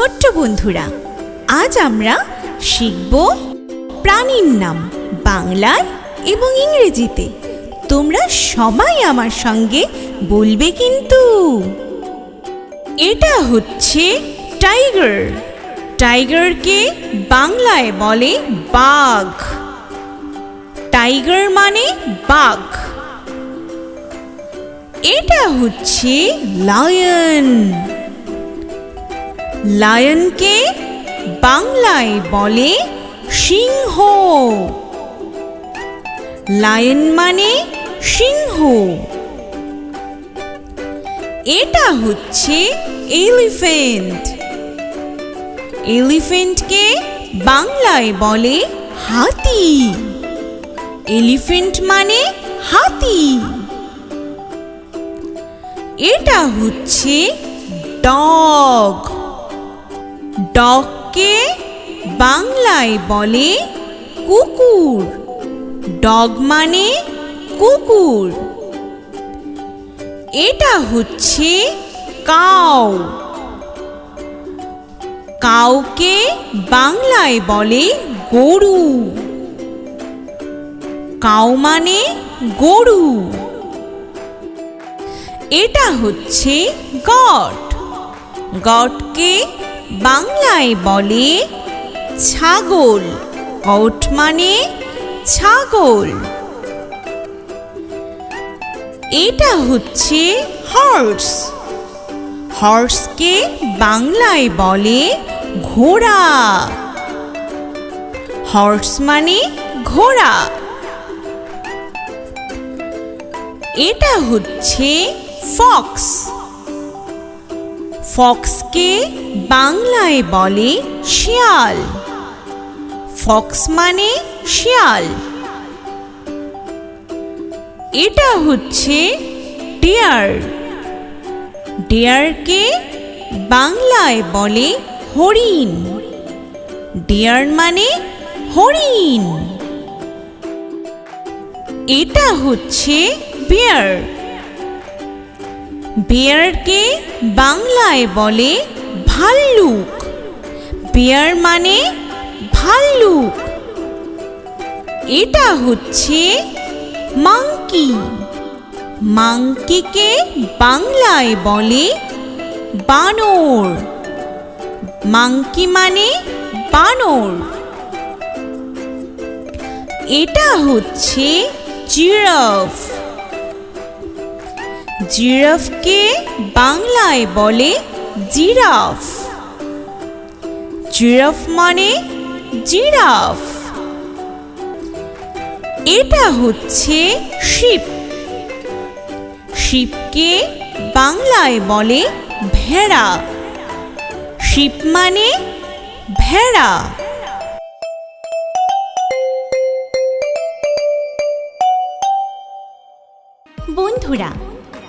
ছোট্ট বন্ধুরা, আজ আমরা শিখব প্রাণীর নাম বাংলায় এবং ইংরেজিতে। তোমরা সবাই আমার সঙ্গে বলবে কিন্তু। এটা হচ্ছে টাইগার। টাইগারকে বাংলায় বলে বাঘ। টাইগার মানে বাঘ। এটা হচ্ছে লায়ন। লায়নকে বাংলায় বলে সিংহ। লায়ন মানে সিংহ। এটা হচ্ছে এলিফেন্ট। এলিফেন্টকে বাংলায় বলে হাতি। এলিফেন্ট মানে হাতি। এটা হচ্ছে ডগ। ডগকে বাংলায় বলে কুকুর। ডগ মানে কুকুর। এটা হচ্ছে কাউ কাউকে বাংলায় বলে গরু। কাউ মানে গরু। এটা হচ্ছে গট। গটকে বাংলায় বলে ছাগল গট মানে ছাগল। এটা হচ্ছে হর্স হর্সকে বাংলায় বলে ঘোড়া। হর্স মানে ঘোড়া। এটা হচ্ছে ফক্স ফক্সকে বাংলায় বলে শিয়াল। ফক্স মানে শিয়াল। এটা হচ্ছে ডিয়ার। ডিয়ারকে বাংলায় বলে হরিণ। ডিয়ার মানে হরিণ। এটা হচ্ছে বিয়ার। বিয়ারকে বাংলায় বলে ভাল্লুক। বেয়ার মানে ভাল্লুক। এটা হচ্ছে মাংকি। মাংকিকে বাংলায় বলে বানর। মাংকি মানে বানর। এটা হচ্ছে জিরাফ। জিরাফকে বাংলায় বলে জিরাফ। জিরাফ মানে জিরাফ। এটা হচ্ছে শিপ। শিপকে বাংলায় বলে ভেড়া। শিপ মানে ভেড়া। বন্ধুরা